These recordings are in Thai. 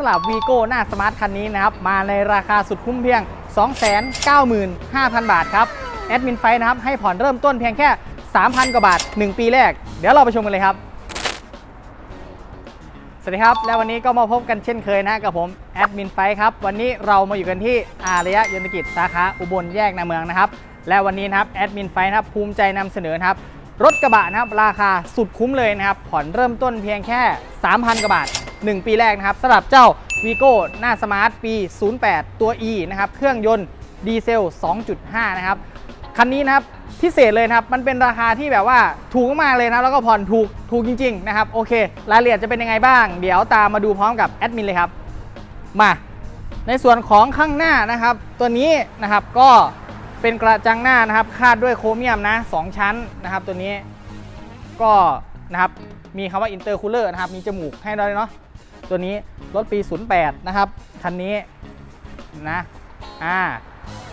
สลับวีโก้หน้าสมาร์ทคันนี้นะครับ มาในราคาสุดคุ้มเพียง 295,000 บาทครับ แอดมินไฟนะครับ ให้ผ่อนเริ่มต้นเพียงแค่ 3,000 กว่าบาท 1 ปีแรก เดี๋ยวเราไปชมกันเลยครับ สวัสดีครับ และวันนี้ก็มาพบกันเช่นเคยนะกับผม แอดมินไฟครับ วันนี้เรามาอยู่กันที่อารยะยนตกิจสาขาอุบลแยกนาเมืองนะครับ และวันนี้นะครับแอดมินไฟนะครับภูมิใจนำเสนอครับรถกระบะนะครับราคาสุดคุ้มเลยนะครับผ่อนเริ่มต้นเพียงแค่ 3,000 กว่าบาท 1 ปีแรกนะครับสำหรับเจ้าวีโก้หน้าสมาร์ทปี 08 ตัว E นะครับเครื่องยนต์ดีเซล 2.5 นะครับคันนี้นะครับพิเศษเลยนะครับ มันเป็นราคาที่แบบว่าถูกมากเลยนะแล้วก็ผ่อนถูกถูกจริง ๆ นะครับ โอเค รายละเอียดจะเป็นยังไงบ้าง เดี๋ยวตามมาดูพร้อมกับแอดมินเลยครับ มา ในส่วนของข้างหน้านะครับ ตัวนี้นะครับก็เป็นกระจังหน้านะครับ คาดด้วยโครเมียมนะ2ชั้นนะครับ ตัวนี้ก็นะครับมีคำว่าอินเตอร์คูลเลอร์นะครับ มีจมูกให้ด้วยเนาะ ตัวนี้รถปี 08 นะครับ คันนี้นะอ่า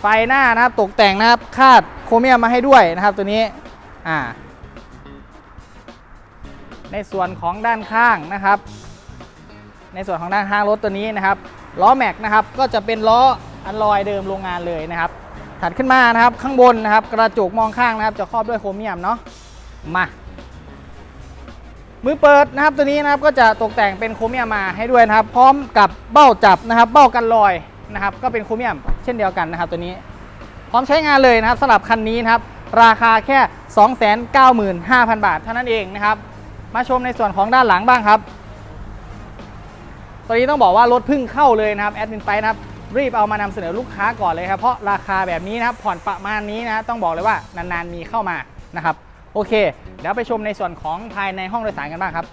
ไฟหน้านะครับตกแต่งนะครับคาดโครเมียมมาให้ด้วยนะครับตัวนี้อ่าในส่วนของด้านข้างนะครับ ในส่วนของด้านข้างรถตัวนี้นะครับล้อแม็กนะครับก็จะเป็นล้ออันลอยเดิมโรงงานเลยนะครับ ถัดขึ้นมานะครับข้างบนนะครับ กระจกมองข้างนะครับ จะครอบด้วยโครเมียมเนาะมา มือเปิดนะครับตัวนี้นะครับก็จะตกแต่งเป็นโครเมียมมาให้ด้วยนะครับ พร้อมกับเบ้าจับนะครับ เบ้ากันลอยนะครับ ก็เป็นโครเมียมเช่นเดียวกันนะครับ ตัวนี้ พร้อมใช้งานเลยนะครับสำหรับคันนี้นะครับ ราคาแค่ 295,000 บาท เท่านั้นเองนะครับ มาชมในส่วนของด้านหลังบ้างครับตอนนี้ต้องบอกว่ารถพึ่งเข้าเลยนะครับแอดมินไฟนะครับรีบเอามานำเสนอลูกค้าก่อนเลยครับเพราะราคาแบบนี้นะครับผ่อนประมาณนี้นะต้องบอกเลยว่านานๆมีเข้ามานะครับ โอเค เดี๋ยวไปชมในส่วนของภายในห้องโดยสารกันบ้างครับ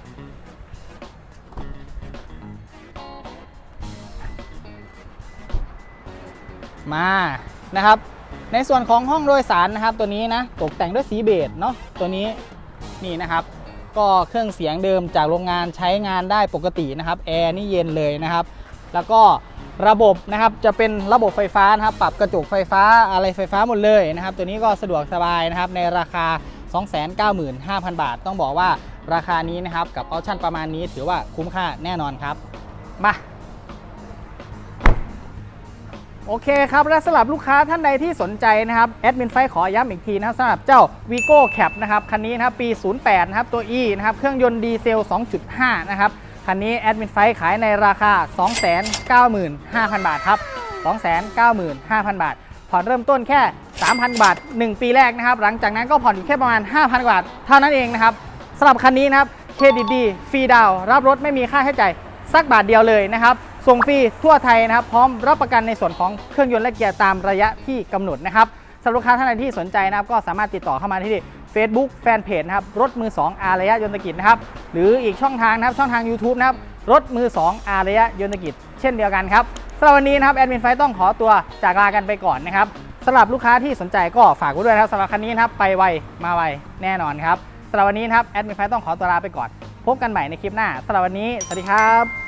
มานะครับ ในส่วนของห้องโดยสารนะครับ ตัวนี้นะตกแต่งด้วยสีเบจเนาะตัวนี้นี่นะครับ ก็เครื่องเสียงเดิมจากโรงงานใช้งานได้ปกตินะครับแอร์นี่เย็นเลยนะครับ แล้วก็ระบบนะครับจะเป็นระบบไฟฟ้านะครับ ปรับกระจกไฟฟ้าอะไรไฟฟ้าหมดเลยนะครับ ตัวนี้ก็สะดวกสบายนะครับในราคา 295,000 บาท ต้องบอกว่าราคานี้นะครับ กับออปชั่นประมาณนี้ถือว่าคุ้มค่าแน่นอนครับ มาโอเคครับ และสำหรับลูกค้าท่านใดที่สนใจนะครับ แอดมินไฟขอย้ำอีกทีนะสำหรับเจ้า Vigo Cap นะครับ คันนี้นะครับปี 08 นะครับ ตัว E นะครับ เครื่องยนต์ดีเซล 2.5 นะครับ คันนี้แอดมินไฟขายในราคา 295,000 บาทครับ 295,000 บาท ผ่อนเริ่มต้นแค่ 3,000 บาท 1 ปีแรกนะครับ หลังจากนั้นก็ผ่อนอยู่แค่ประมาณ 5,000 บาท เท่านั้นเองนะครับสำหรับคันนี้นะครับเครดิตดีฟรีดาวรับรถไม่มีค่าใช้จ่ายสักบาทเดียวเลยนะครับส่งฟรีทั่วไทยนะครับ พร้อมรับประกันในส่วนของเครื่องยนต์และเกียร์ตามระยะที่กำหนดนะครับสำหรับลูกค้าท่านใดที่สนใจนะครับ ก็สามารถติดต่อเข้ามาที่ Facebook Fanpage นะครับรถมือ 2 อารยะยนตกิจนะครับหรืออีกช่องทางนะครับช่องทาง YouTube นะครับรถมือ 2 อารยะยนตกิจ เช่นเดียวกันครับสำหรับวันนี้นะครับแอดมินไฟต้องขอตัวจากลากันไปก่อนนะครับำหรับลูกค้าที่สนใจก็ฝากไว้ด้วยนะครับสำหรับคันนี้นะครับไปไวมาไวแน่นอนครับสำหรับวันนี้นะครับแอดมินไฟต้องขอตัวลาไปก่อน พบกันใหม่ในคลิปหน้าสำหรับวันนี้ สวัสดีครับ